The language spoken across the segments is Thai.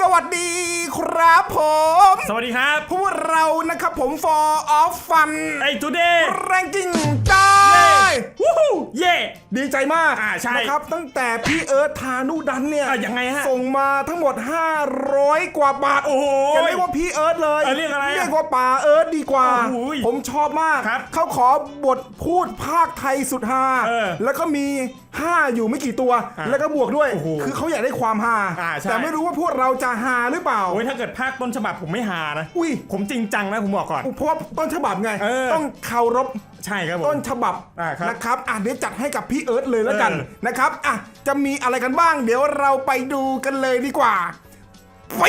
สวัสดีครับผม สวัสดีครับ พวกเรานะครับผม for of fun ไอ้ today ranking ได้วู้ฮู้เย่ ดีใจมากอ่าใช่นะครับตั้งแต่พี่เอิร์ธธานุดันเนี่ยอะยังไงฮะส่งมาทั้งหมด 500 กว่าบาทโอ้โหอย่าเรียกว่าพี่เอิร์ธเลยเออเรียกอะไรอะเรียกว่าป่าเอิร์ธดีกว่า โอ้โหผมชอบมาก ครับเขาขอบทพูดภาคไทยสุดฮาเออ แล้วก็มี 5อยู่ไม่กี่ตัว อะแล้วก็บวกด้วย โอ้โหคือเขาอยากได้ความฮาอ่าใช่ แต่ไม่รู้ว่าพวกเราจะฮาหรือเปล่า โอ้ยถ้าเกิดภาคต้นฉบับผมไม่หานะ อุ้ยผมจริงจังนะผมบอกก่อน เพราะว่าต้นฉบับไง เออ ต้องเคารพ ใช่ครับผม ต้นฉบับอ่าครับนะครับอะเดี๋ยวจัดให้กับพี่เอิร์ธเลยแล้วกันเออ นะครับอะจะมีอะไรกันบ้าง เดี๋ยวเราไปดูกันเลยดีกว่าไป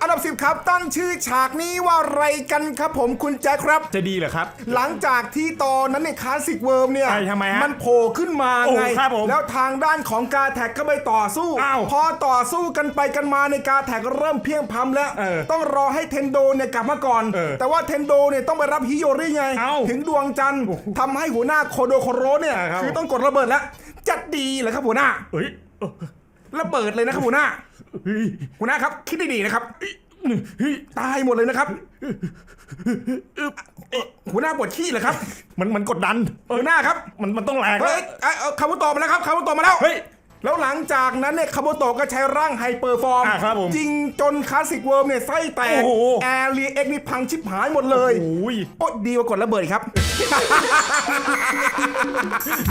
อันดับสิบครับตั้งชื่อฉากนี้ว่าอะไรกันครับผมคุณแจ็คครับ จะดีเหรอครับ หลังจากที่ตอนนั้นในคลาสสิกเวิร์มเนี่ยใช่ทำไมฮะมันโผล่ขึ้นมาโอ้ไง ครับผมแล้วทางด้านของกาแท็กก็ไปต่อสู้ อ้าวพอต่อสู้กันไปกันมาในกาแท็กเริ่มเพียงพำแล้ว เออต้องรอให้เทนโดเนี่ยกลับมาก่อน เออแต่ว่าเทนโดเนี่ยต้องไปรับฮิโยริไง เอ้าถึงดวงจันทร์ทำให้หัวหน้าโคโดโคโรเนี่ยอ่าครับ คือต้องกดระเบิดแล้วจัดดีเลยครับหัวหน้า เอ้ยเออ ระเบิดเลยนะครับหัวหน้าเฮ้ย หัวหน้าครับ คิดดีๆนะครับเฮ้ยตายหมดเลยนะครับหัวหน้าปวดขี้เหรอครับ มันมันกดดันเอหัอวหน้าครับ มันมันต้องแรงเฮ้ยเอ้ยเอาคาบุโตะมาแล้วครับคาบุโตะมาแล้วเฮ้ย แล้วหลังจากนั้นเนี่ยคาบุโตะก็ใช้ร่างไฮเปอร์ฟอร์มอ่าครับผมจริงจนคลาสสิกเวิร์มเนี่ยไส้แตกโอ้โห แอร์เรียเอ็กนี่พังชิบหายหมดเลยโอ้ยโอ้ดีกว่ากดระเบิดอีกครับ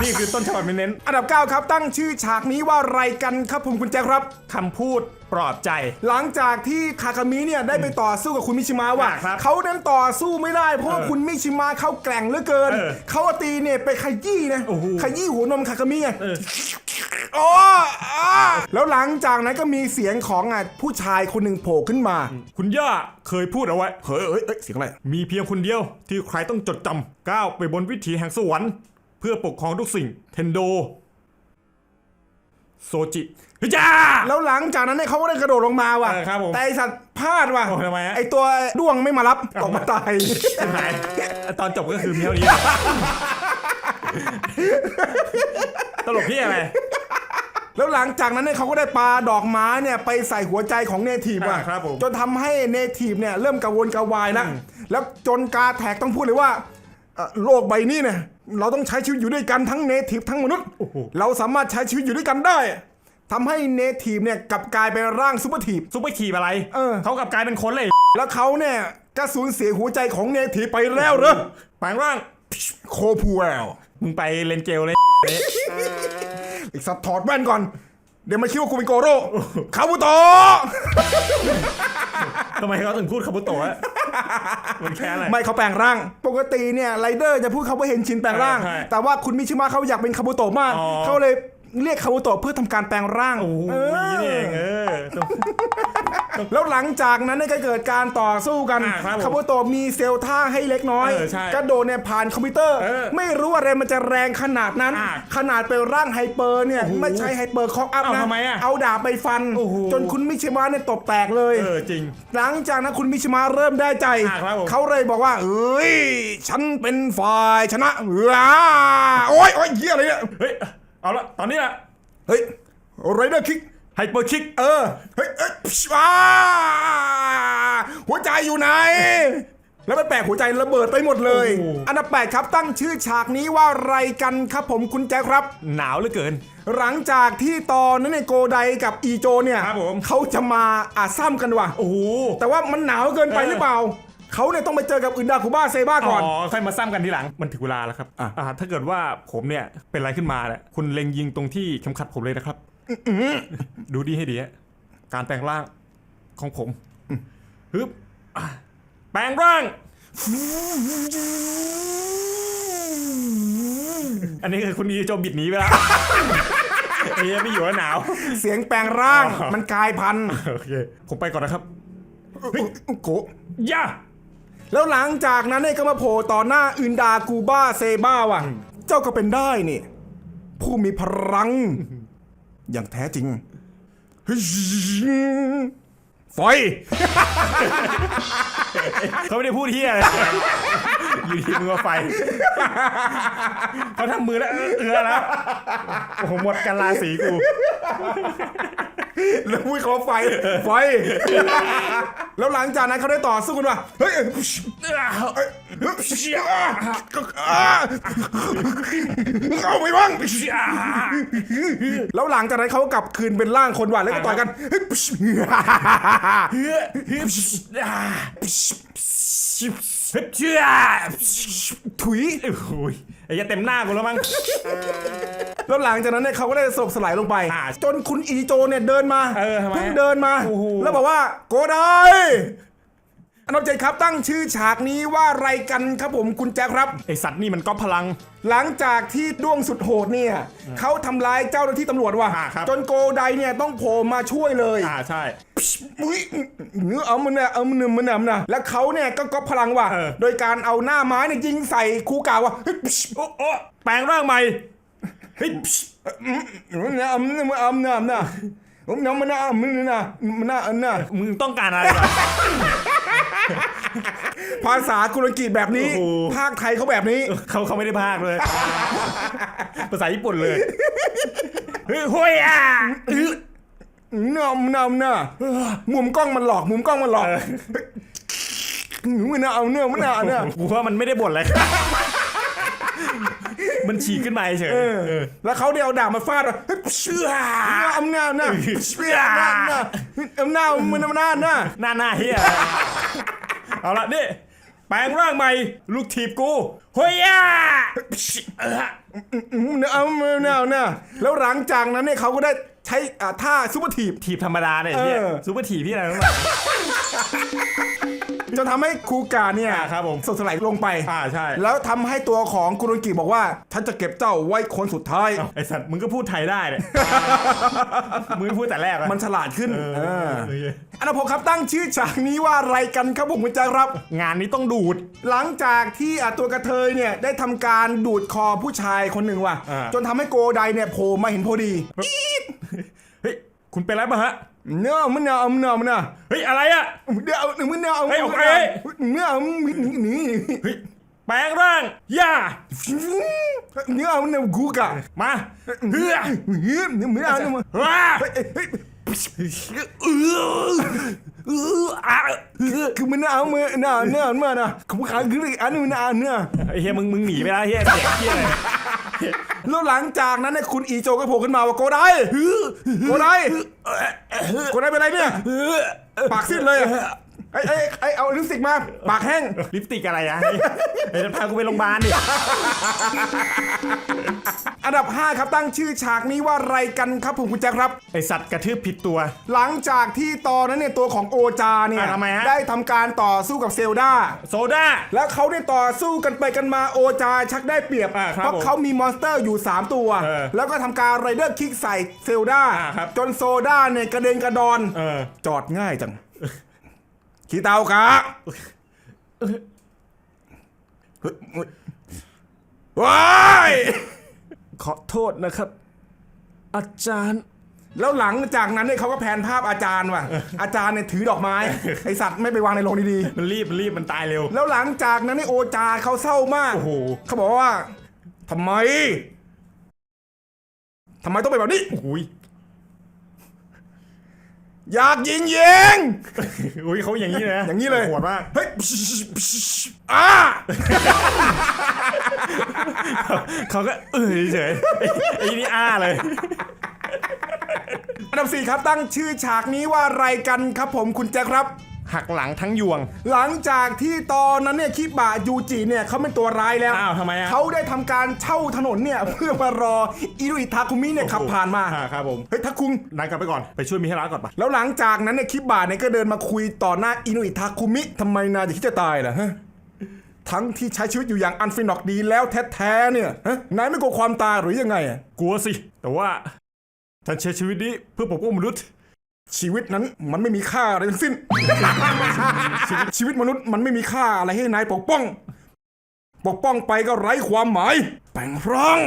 นี่คือต้นฉบับเน้นอันดับ 9 ครับ ตั้งชื่อฉากนี้ว่าอะไรกันครับผมคุณแจ็คครับ ๆคำพูดปลอบใจ หลังจากที่คาคามิเนี่ยได้ไปต่อสู้กับคุณมิชิมะว่าอ่าครับเขานั้นต่อสู้ไม่ได้ เพราะว่าเออคุณมิชิมะเขาแกร่งเหลือเกิน เออเขาเอาตีเนี่ยไปขยี้นะโอ้โหขยี้หัวนมคาคามิไงเออ โอ้อ่าแล้วหลังจากนั้นก็มีเสียงของอะผู้ชายคนหนึ่งโผล่ขึ้นมา คุณย่าเคยพูดเอาไว้ เฮ้ยเฮ้ยเฮ้ยเสียงอะไร มีเพียงคนเดียวที่ใครต้องจดจำก้าวไปบนวิถีแห่งสวรรค์ เพื่อปกครองทุกสิ่ง เทนโด โซจิเฮ้ยจ้า แล้วหลังจากนั้นเนี่ยเขาก็ได้กระโดดลงมาว่ะ เออครับผมแต่ไอสัตว์พลาดว่ะโอ้ทำไมฮะ ไอตัวด้วงไม่มารับตกมาตาย หายตอนจบก็คือมีเท่านี้ ตลกพี่อะไร แล้วหลังจากนั้นเนี่ยเขาก็ได้ปาดอกไม้เนี่ยไปใส่หัวใจของเนทีฟอะอ่าครับผม จนทำให้เนทีฟเนี่ยเริ่มกังวลกระวายแล้วแล้วจนกาแท็กต้องพูดเลยว่าเอ่อโลกใบนี้เนี่ยเราต้องใช้ชีวิตอยู่ด้วยกันทั้งเนทีฟทั้งมนุษย์ เราสามารถใช้ชีวิตอยู่ด้วยกันได้ทำให้เนทีฟเนี่ยกลับกลายเป็นร่างซูเปอร์ทีฟ ซุปเปอร์ทีบอะไรเออเขากลับกลายเป็นคนเลย แล้วเขาเนี่ยก็สูญเสียหัวใจของเนทีฟไปแล้วเหรอแปลงร่างโคพูเอลมึงไปเลนเกลเลย อีกสัตว์ถอดแว่นก่อน เดี๋ยวมาคิดว่ากูเป็นโกโร่คาบุโตะทำไมเขาถึงพูดคาบุโตะมันแค่อะไร ไม่เขาแปลงร่าง ปกติเนี่ยไรเดอร์จะพูดเขาว่าเห็นชินแปลงร่างใช่แต่ว่าคุณมิชิมะเขาอยากเป็นคาบุโตะมาก อ๋อ เขาเลยเรียกคาบุโตะเพื่อทำการแปลงร่างโอ้โหเออนี่เองเออ แล้วหลังจากนั้นเนี่ยก็เกิดการต่อสู้กันอ่าครับผมคาบุโตะมีเซลล์ท่าให้เล็กน้อย เออใช่กระโดดเนี่ยผ่านคอมพิวเตอร์ เออไม่รู้อะไรมันจะแรงขนาดนั้น อ่าขนาดเป็นร่างไฮเปอร์เนี่ย โอ้โหไม่ใช่ไฮเปอร์คอกอัพเอ้านะ ทำไมอะเอาดาบไปฟัน โอ้โห จนคุณมิชิมะเนี่ยตบแตกเลย เออจริง หลังจากนั้นคุณมิชิมะเริ่มได้ใจ อ่าครับผม เขาเลยบอกว่า เอ้ย ฉันเป็นฝ่ายชนะอ้าโอ้ยโอ้ยเหี้ยอะไรเนี่ย เฮ้ยเอาละตอนนี้ละ เฮ้ยไรเดอร์คิก ไฮเปอร์คิก เออ เฮ้ยเอ้ยอ้าหัวใจอยู่ไหน แล้วมันแปลกหัวใจระเบิดไปหมดเลย โอ้โห อันดับแปดครับตั้งชื่อฉากนี้ว่าอะไรกันครับผมคุณแจ๊คครับ หนาวเหลือเกิน หลังจากที่ตอนนั้นเนี่ยโกไดกับอีโจเนี่ยครับผม เขาจะมาอาซ้ำกันว่ะ โอ้โห แต่ว่ามันหนาวเกินไปเออ หรือเปล่า เขาเนี่ยต้องไปเจอกับอึนดาคูบ้าเซบ้าก่อน อ๋อค่อยมาซ้ำกันทีหลัง มันถึงเวลาแล้วครับอะ อ่าถ้าเกิดว่าผมเนี่ยเป็นอะไรขึ้นมาเนี่ยคุณเล็งยิงตรงที่เข็มขัดผมเลยนะครับ ดูดีให้ดีฮะการแปลงร่างของผมฮึบอะแปลงร่าง อันนี้คือคุณดีโจบิดหนีไปแล้วไอ้เหี้ยไม่อยู่แล้วหนาว เสียงแปลงร่างอ๋อ มันกลายพันธุ์โอเค ผมไปก่อนนะครับโกะย่า แล้วหลังจากนั้นเนี่ยก็มาโผล่ต่อหน้าอึนดาคูบ้าเซบ้าว่ะ เจ้าก็เป็นได้นี่ ผู้มีพลัง อย่างแท้จริงไฟเขาไม่ได้พูดเฮียอะไรอยู่ดีมือไฟ เขาทำมือแล้วเอืออแล้วโอ้โหหมดกันราศีกู แล้วพูดเขาไฟ ไฟ แล้วหลังจากนั้นเขาได้ต่อสู้กันว่าเฮ้ยเข้าไปบ้างแล้วหลังจากนั้นเขากลับคืนเป็นร่างคนว่ะแล้วก็ต่อยกันเชื่อถุย ไอ้เหี้ยเต็มหน้ากูแล้วมั้ง แล้วหลังจากนั้นเนี่ยเขาก็ได้สลบสลายลงไปอ่าจนคุณอีโจเนี่ยเดินมาเออทำไมเพิ่งเดินมา โอ้โห แล้วบอกว่าโกได อันดับเจ็ดครับตั้งชื่อฉากนี้ว่าอะไรกันครับผมคุณแจ็คครับ ไอสัตว์นี่มันก็พลัง หลังจากที่ด้วงสุดโหดเนี่ยเขาทำร้ายเจ้าหน้าที่ตำรวจว่ะอ่าครับ จนโกไดเนี่ยต้องโผล่มาช่วยเลย อ่าใช่ อุ๊ยเนื้อเอามันนะเอามันนะมันนะมันนะแล้วเขาเนี่ยก็ก๊อปพลังว่ะ เออ โดยการเอาหน้าไม้เนี่ยยิงใส่คูกาวว่ะโอ้โอ้แปลงร่างใหม่เฮ้ยมันนะมันนะมันนะมันนะมันนะมันนะมันนะมันนะมันนะมันนะมึงต้องการอะไรก่อน ภาษากุรกีแบบนี้ โอ้โห ภาคไทยเขาแบบนี้ เขาเขาไม่ได้พากเลย ภาษาญี่ปุ่นเลย เฮ้ยห้ยอะเนาเนาเนามุมกล้องมันหลอก มุมกล้องมันหลอกมันนะเอาเนื้อมันนะเนื้อกูว่ามันไม่ได้บ่นอะไร มันฉีกขึ้นมาเฉยเออ แล้วเขาเดี๋ยวดาบมาฟาดว่าเชื่ออำนาจนะเชื่ออำนาจนะอำนาจมันอำนาจนะหน้าหน้าเฮีย เอาละนี่แปลงร่างใหม่ ลูกถีบกูเฮ้ยอะเนื้อเอาเนื้อเนื้อแล้วหลังจากนั้นเนี่ยเขาก็ได้ ใช้อ่าท่าซุปเปอร์ทีบ ถีบธรรมดาเนี่ยเฮียเออ ซูเปอร์ถีบพี่อะไรนั่นแหละจนทำให้คูกาเนี่ยอ่าครับผม สดสลายลงไป อ่าใช่แล้วทำให้ตัวของกุรกิบอกว่า ฉันจะเก็บเจ้าไว้คนสุดท้ายไอสัตว์มึงก็พูดไทยได้เนี่ย มึงพูดแต่แรกอะมันฉลาดขึ้นเออเออเอออันดับหกครับตั้งชื่อฉากนี้ว่าอะไรกันครับผมคุณแจ๊คครับ งานนี้ต้องดูด หลังจากที่อะตัวกระเทยเนี่ยได้ทำการดูดคอผู้ชายคนหนึ่งว่ะ อ่า จนทำให้โกไดเนี่ยโผล่มาเห็นพอดีเฮ้ย คุณเป็นไรบ้างฮะเนื้อมันเนื้อมันเนื้อมันเนื้อเฮ้ยอะไรอะเดี๋ยวมันเนื้อเฮ้ยออกไปเนื้อหนีเฮ้ยแปลงร่างย่าเนื้อมันเนื้อกูกะมาเฮือเฮ้ยเนื้อมันเนื้อมันว้าเฮ้ยเฮ้ยเออเอออะคือมันเนื้อมันเนื้อเนื้อมันนะเขาขายคืออันนี้มันเนื้อเนื้อไอ้เฮียมึงมึงหนีไปแล้วเฮียเสียงเฮียอะไร แล้วหลังจากนั้นเนี่ยคุณอีโจก็โผล่ขึ้นมาว่าโกไดโกไดโกไดเป็นไรเนี่ยปากซีดเลยอะไอ้ไอ้ไอ้เอาลิปสติกมา ปากแห้ง ลิปสติกอะไรอะไอ้จะพากูไปโรงพยาบาลดิ อันดับ 5 ครับตั้งชื่อฉากนี้ว่าอะไรกันครับผมคุณแจ๊คครับ ไอสัตว์กระทืบผิดตัว หลังจากที่ตอนนั้นเนี่ยตัวของโอจาเนี่ย อะทำไมฮะ ได้ทำการต่อสู้กับเซลดา โซดา แล้วเขาได้ต่อสู้กันไปกันมาโอจาชักได้เปรียบอะครับเพราะผมเขามีมอนสเตอร์อยู่ 3 ตัว เออแล้วก็ทำการไรเดอร์คิกใส่เซลดาอะครับ จนโซดาเนี่ยกระเด็นกระดอน เออ จอดง่ายจัง ขี้เตากะเฮ้ยเฮ้ยว้ายขอโทษนะครับ อาจารย์ แล้วหลังจากนั้นเนี่ยเขาก็แพนภาพอาจารย์ว่ะ อาจารย์เนี่ยถือดอกไม้ ไอสัตว์ไม่ไปวางในโรงดีมันรีบมันรีบมันตายเร็ว ๆ แล้วหลังจากนั้นเนี่ยโอจาเขาเศร้ามาก โอ้โห เขาบอกว่าทำไมทำไมต้องเป็นแบบนี้อุ้ย อยากยิงยิง อุ้ยเขาอย่างนี้เลยนะอย่างนี้เลย โหดมาก เฮ้ยอ่าเขาก็เออเฉยๆไอ้ไอ้นี่อ้าเลย อันดับสี่ครับตั้งชื่อฉากนี้ว่าอะไรกันครับผมคุณแจ็คครับ หักหลังทั้งยวง หลังจากที่ตอนนั้นเนี่ยคิบะยูจิเนี่ยเขาเป็นตัวร้ายแล้วอ้าวทำไมอะเขาได้ทำการเช่าถนนเนี่ยเพื่อมารออิรุอิทาคุมิเนี่ยขับผ่านมาอ่ครับผม เฮ้ยทักคุง นายกลับไปก่อนไปช่วยมิฮาระก่อนปะแล้วหลังจากนั้นเนี่ยคิบะเนี่ยก็เดินมาคุยต่อหน้าอินุอิทาคุมิทำไมนายถึงคิดจะตายล่ะฮะทั้งที่ใช้ชีวิตอยู่อย่างอันฟินอกดีแล้วแท้ๆเนี่ยฮะนายไม่กลัวความตายหรือยังไงอะกลัวสิ แต่ว่าฉันใช้ชีวิตนี้เพื่อปกป้องมนุษย์ ชีวิตนั้นมันไม่มีค่าอะไรทั้งสิ้น ชีวิตชีวิตมนุษย์มันไม่มีค่าอะไรให้นายปกป้อง ปกป้องไปก็ไร้ความหมาย แปลงร่าง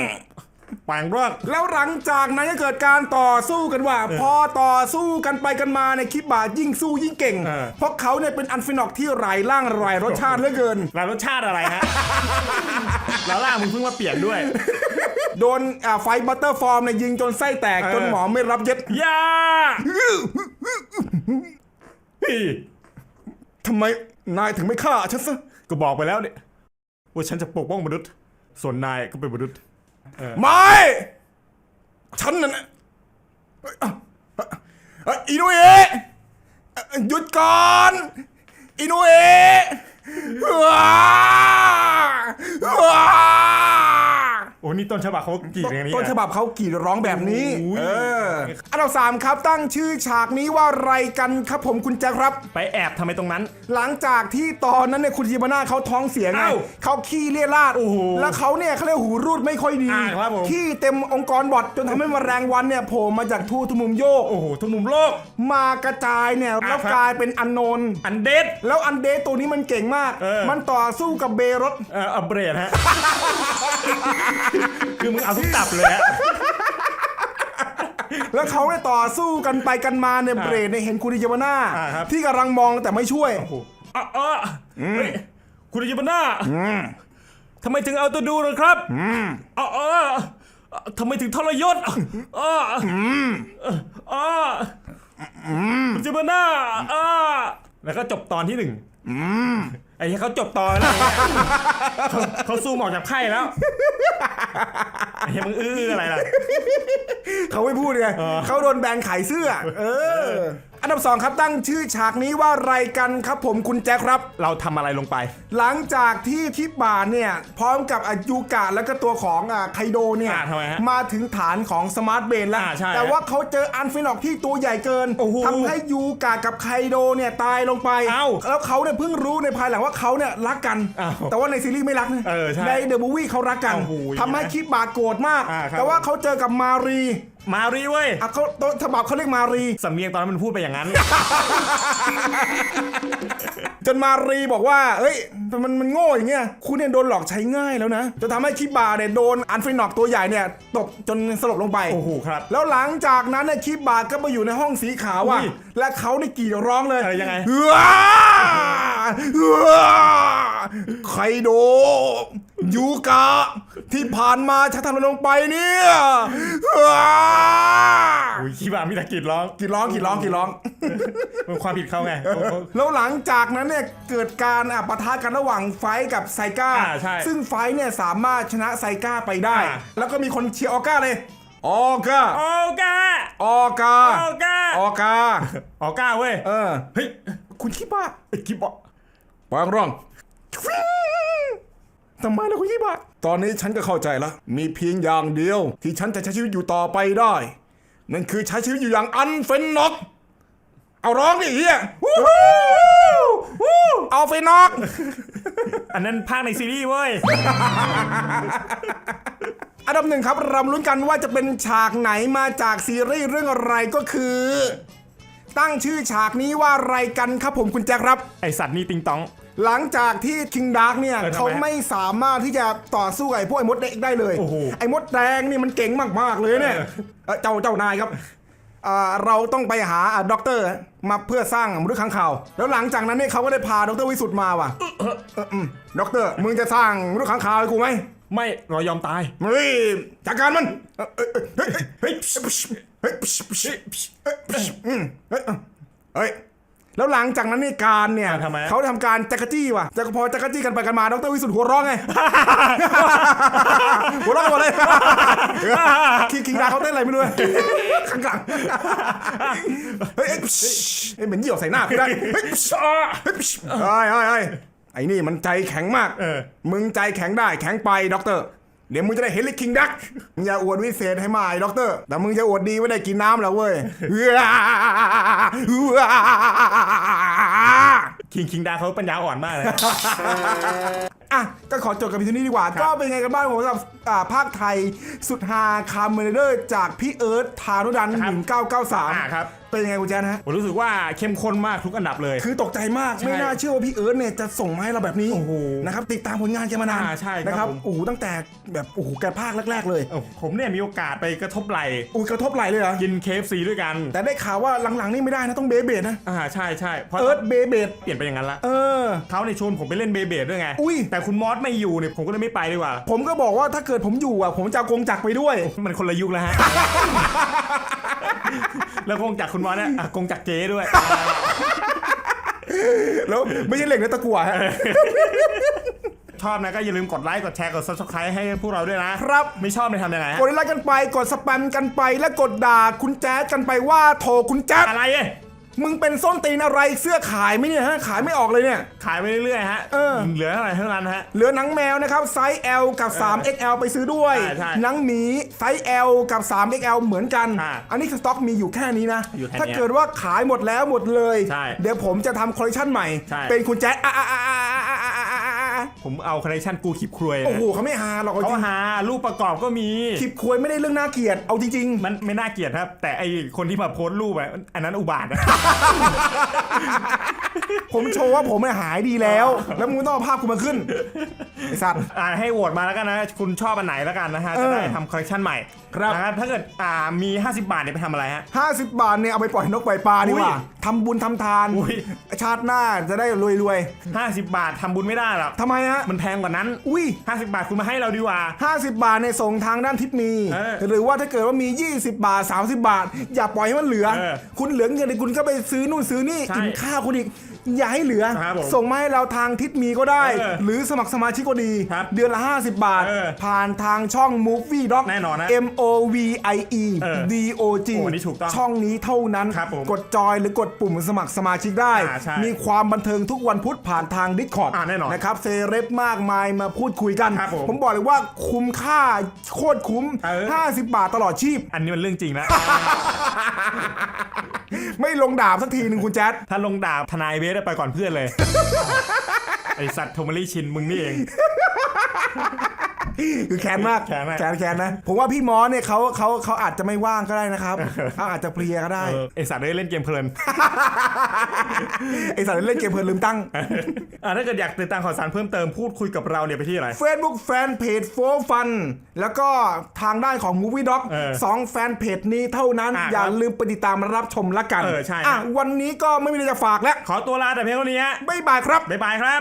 แปลงร่างแล้วหลังจากนั้นก็เกิดการต่อสู้กันว่า พอต่อสู้กันไปกันมาในยคิดบายิ่งสู้ยิ่งเก่งเพราะเขาเนี่ยเป็นอันฟินอกที่ไร้ร่างไร้รสชาติเหลือเกิน แล้วรสชาติอะไรฮะ แล้วล่างมึงเพิ่งมาเปลี่ยนด้วย โดนอ่าไฟบัตเตอร์ฟอร์มเนี่ยยิงจนไส้แตกเออจนหมอไม่รับเย็ดอยาพี่ทำไมนายถึงไม่ฆ่าฉันซะก็บอกไปแล้วเนี่ยว่าฉันจะปกป้องมนุษย์ ส่วนนายก็เป็นมนุษย์ไม่ ฉันนั่นน่ะเอ้ยอะอะอะอินุเอะอะหยุดก่อน อินุเอะว้าว้า โอ้นี่ต้นฉบับเขากรีดอย่างนี้ต้นฉอะบับเขากรีดร้องแบบนี้โอ้ยเอออันดับสามครับตั้งชื่อฉากนี้ว่าอะไรกันครับผมคุณแจ็คครับ ไปแอบทำไมตรงนั้น หลังจากที่ตอนนั้นเนี่ยคุณจิบาน่าเขาท้องเสียไงอ้าวเขาขี้เลี่ยราดโอ้โหแล้วเขาเนี่ยเขาเรียกหูรูดไม่ค่อยดีอ่าครับผมขี้เต็มองค์กรบอดจนทำให้แมลงวันเนี่ยโผล่มาจากทูทุกมุมโยกโอ้โหทุกมุมโลก มากระจายเนี่ยแล้วครับกลายเป็นอันโนนอันเดดแล้วอันเดตตัวนี้มันเก่งมากเออมันต่อสู้กับเบรถเอ่ออัปเบรดฮะ คือมึงเอาทุกตับเลยฮะแล้วเขาเนี่ยต่อสู้กันไปกันมาเนี่ยเบรดเนี่ยเห็นคุณจิบาน่าอ่าครับ ที่กำลังมองแต่ไม่ช่วยโอ้โหอะอะเฮ้ยคุณยิบนาทำไมถึงเอาตัวดูเลยครับอะอะทำไมถึงทรยศอะอะอะคุณจิบนาอะแล้วก็จบตอนที่หนึ่ง ไอ้เหี้ยเขาจบตอนแล้วเขาเขาซูมออกจากไพ่แล้วไอ้เหี้ยมึงอื้ออะไรล่ะ เขาไม่พูดไงเขาโดนแบนขายเสื้อ เออ อันดับสองครับตั้งชื่อฉากนี้ว่าอะไรกันครับผมคุณแจ็คครับ เราทำอะไรลงไป หลังจากที่คิบาเนี่ยพร้อมกับอายูกะแล้วก็ตัวของอะไคโดเนี่ยอ่าทำไมฮะมาถึงฐานของสมาร์ทเบนแล้วอ่าใช่แต่ว่าเขาเจออันฟินออกที่ตัวใหญ่เกินโอ้โหทำให้ยูกะกับไคโดเนี่ยตายลงไปเอ้าแล้วเขาเนี่ยเพิ่งรู้ในภายหลังว่าเขาเนี่ยรักกันอ้าวแต่ว่าในซีรีส์ไม่รักนะเออใช่ในเดอะมูวี่เขารักกันโอ้โหทำให้คิบาโกรธมากอ่าครับแต่ว่าเขาเจอกับมารี มารีเว้ยอะเขาต้นฉบับเขาเรียกมารีสำเนียงตอนนั้นมันพูดไปอย่างนั้นจ นมารีบอกว่าเอ้ยมันมันโง่อย่างเงี้ย คุณเนี่ยโดนหลอกใช้ง่ายแล้วนะ จะทำให้คิบาเนี่ยโดนอันฟินอกตัวใหญ่เนี่ยตบจนสลบลงไป โอ้โหครับ แล้วหลังจากนั้นเนี่ยคิบาก็มาอยู่ในห้องสีขาวอะอุ้ยและเขาเนี่ยกรีดร้องเลยอะไรยังไงเฮ้อเฮ้อไคโดยูกะที่ผ่านมาฉันทำอะไรลงไปเนี่ยเฮ้ออุ้ย คีบามิตากิดร้องกรีดร้องกรีดร้องกรีดร้อง มันความผิดเขาไงเขาเขา แล้วหลังจากนั้นเนี่ยเกิดการอะปะทะกันระหว่างไฟท์กับไซก้า อ่าใช่ซึ่งไฟท์เนี่ยสามารถชนะไซก้าไปได้ อ่า แล้วก็มีคนเชียร์ออก้าเลยออก้าโอเกาออก้าโอเกาออก้าออก้าเว้ย เออเฮ้ยคุณคิดว่าไอ้คิบบอกวางร่องทำไมล่ะคุณคิดว่าตอนนี้ฉันก็เข้าใจแล้วมีเพียงอย่างเดียว ที่ฉันจะใช้ชีวิตอยู่ต่อไปได้ นั่นคือใช้ชีวิตอยู่อย่างอันเฟนน็อก เอาร้องดิเฮียวู้ฮู้วู้เอาเฟนน็อก อันนั้นภาคในซีรีส์เว้ย อันดับหนึ่งครับเรามาลุ้นกันว่าจะเป็นฉากไหนมาจากซีรีส์เรื่องอะไรก็คือ ตั้งชื่อฉากนี้ว่าอะไรกันครับผมคุณแจ็คครับ ไอสัตว์นี่ติงตอง หลังจากที่คิงดาร์กเนี่ยเออทำไมเขาไม่สามารถที่จะต่อสู้กับไอ้พวกไอ้มดแดงได้เลยโอ้โหไอ้มดแดงนี่มันเก่งมากๆเลยเนี่ยเอ่อเจ้าเจ้านายครับอ่าเราต้องไปหาอ่าด็อกเตอร์มาเพื่อสร้างมนุษย์ค้างคาว แล้วหลังจากนั้นเนี่ยเขาก็ได้พาด็อกเตอร์วิสุทธ์มาว่ะเอออืมด็อกเตอร์มึงจะสร้างมนุษย์ค้างคาวให้กูไหมไม่เรายอมตาย เฮ้ยจัดการมันเอ้ยเฮ้ยเฮ้ยเฮ้ยเฮ้ยอืมเฮ้ยเฮ้ย แล้วหลังจากนั้นนี่การเนี่ยอ่าทำไมเขาทำการจักรจี้ว่ะแต่พอจักรจี้กันไปกันมาดรวิสุทธ์หัวเร้องไงหัวเร้องหมดเลยคิงคิงดาเขาเต้นอะไรไม่รู้ข้างหลังเฮ้ยเฮ้ยเฮ้ยเหม็นเหี่ยวใส่หน้าพี่ได้เฮ้ยเฮ้ยเฮ้ยเฮ้ยเฮ้ยไอ้นี่มันใจแข็งมากเออมึงใจแข็งได้แข็งไปด็อกเตอร์ เดี๋ยวมึงจะได้เห็นลิคิงดักมึงอย่าอวดวิเศษให้มาไอ้ด็อกเตอร์ แต่มึงจะอวดดีไม่ได้กินน้ำแล้วเว้ยเฮ้ยคิงคิงดาเขาปัญญาอ่อนมากเลย อะก็ขอจบกับพีเท่านี้ดีกว่า ก็เป็นไงกันบ้างผมสำหรับอ่าภาคไทยสุดฮาคาร์เมเดอร์จากพี่เอิร์ธธานุดันครับ อ่า1993 ครับเป็นยังไงคุณแจ๊ดฮะ ผมรู้สึกว่าเข้มข้นมากทุกอันดับเลย คือตกใจมากใช่ไม่น่าเชื่อว่าพี่เอิร์ธเนี่ยจะส่งมาให้เราแบบนี้โอ้โหนะครับติดตามผลงานแกมานานอ่าใช่ครับนะครับผม โอ้โหตั้งแต่แบบโอ้โหแกภาคแรก ๆ เลยเอ้าผมเนี่ยมีโอกาสไปกระทบไหลอุ้ยกระทบไหลเลยเหรอกินเคฟซีด้วยกันแต่ได้ข่าวว่าหลังๆนี่ไม่ได้นะต้องเบเบดนะอ่าใช่ใช่เพราะเอิร์ธเบเบดเปลี่ยนไปอย่างนั้นละ เออ เขาในยชวนผมไปเล่นเบเบดด้วยไง อุ้ยแต่คุณมอสไม่อยู่เนี่ยผมก็เลยไม่ไปดีกว่า ผมก็บอกว่าถ้าเกิดผมอยู่อะผมจะเอากงจักรไปด้วย มันคนละยุคแล้วฮะ แล้วกงจักรคุณมอสเนี่ยอะกงจักรเจ๊ด้วย แล้วไม่ใช่เหล็กนะตะกั่วฮะ ชอบนะก็อย่าลืมกดไลค์ กดแชร์ กด subscribe ให้พวกเราด้วยนะครับ ไม่ชอบเนี่ยทำยังไงฮะกดไลค์กันไป กดสแปมกันไป และกดด่าคุณแจ๊ดกันไปว่าโถคุณแจ๊ดอะไรเอ้ย มึงเป็นส้นตีนอะไรเสื้อขายไหมเนี่ยฮะขายไม่ออกเลยเนี่ย ขายไปเรื่อยๆฮะเหลือเท่าไหร่เท่านั้นฮะ เหลือหนังแมวนะครับไซส์ L กับ 3XL ไปซื้อด้วยหนังหมีไซส์ L กับ 3XL เหมือนกันอันนี้สต็อกมีอยู่แค่นี้นะถ้าเกิดว่าขายหมดแล้วหมดเลยเดี๋ยวผมจะทำคอลเลคชันใหม่เป็นคุณแจ๊ะ ผมเอาคอนเนคชั่นกูขีบครวยโอ้โหเขาไม่หาหรอกเอาจเขาริงหารูปประกอบก็มี คลิปควยไม่ได้เรื่องน่าเกลียดเอาจริงมันไม่น่าเกลียดครับ แต่ไอคนที่มาโพสต์รูปอะอันนั้นอุบาทนะๆผมโชว์ว่าผมเนี่ยหายดีแล้ว แล้วมึงต้องเอาภาพกูมาขึ้นไอสัตว์ อ่าให้โหวตมาแล้วกันนะ คุณชอบอันไหนแล้วกันนะฮะเอจะอได้ทำคอลเลคชันใหม่ ครับนะครับถ้าเกิดอ่ามี 50 บาทเนี่ยไปทำอะไรฮะ 50 บาทเนี่ยเอาไปปล่อยนกปล่อยปลาดีกว่าอุ้ยทำบุญทำทาน อุ้ยชาติหน้าจะได้รวย50 บาททำบุญไม่ได้หรอกๆทำไมฮะมันแพงกว่านั้น อุ้ย 50 บาทคุณมาให้เราดีกว่า 50 บาทในยส่งทางด้านทิศมี เออหรือว่าถ้าเกิดว่ามี 20 บาท 30 บาท อย่าปล่อยให้มันเหลือ เออคุณเหลือเงินเดี๋ยวคุณก็ไปซื้อนู่นซื้อนี่ใช่ กินข้าวคุณอีกอย่าให้เหลือ ครับผมส่งมาให้เราทางทิศมีก็ได้ เออหรือสมัครสมาชิกก็ดี ครับเดือนละ 50 บาท เออผ่านทางช่อง Movie Doc แน่นอนนะ M O V I E เออ D O G โอ้อันนี้ถูกต้องช่องนี้เท่านั้น ครับผมกดจอยหรือกดปุ่มสมัครสมาชิกได้ อ่าใช่มีความบันเทิงทุกวันพุธผ่านทาง Discord อ่าแน่นอนนะครับเซเลบมากมายมาพูดคุยกัน ครับผมผมบอกเลยว่าคุ้มค่าโคตรคุ้ม เออ 50 บาทตลอดชีพ อันนี้มันเรื่องจริงแล้ว ไม่ลงดาบสักทีหนึ่งคุณแจ๊ด ถ้าลงดาบทนายเวสไปก่อนเพื่อนเลย ไอสัตว์โทมารีชินมึงนี่เอง คือแค้นมากแค้นมาก แค้นแค้นนะผมว่าพี่มอสเนี่ยเขาเขาเขาอาจจะไม่ว่างก็ได้นะครับเขาอาจจะเพลียก็ได้ เออไอสัตว์ได้เล่นเกมเพลิน ไอสัตว์เล่นเกมเพลินลืมตั้ง อ่าถ้าเกิดอยากติดตามข่าวสารเพิ่มเติมพูดคุยกับเราเนี่ยไปที่อะไร Facebook Fanpage for Fun แล้วก็ทางด้านของ Movie Doc เออสองแฟนเพจนี้เท่านั้นอะอย่าครับลืมไปติดตามรับชมละกันเออใช่อะวันนี้ก็ไม่มีอะไรจะฝากแล้วขอตัวลาแต่เพียงเท่านี้ฮะบ๊ายบายครับ บ๊ายบายครับ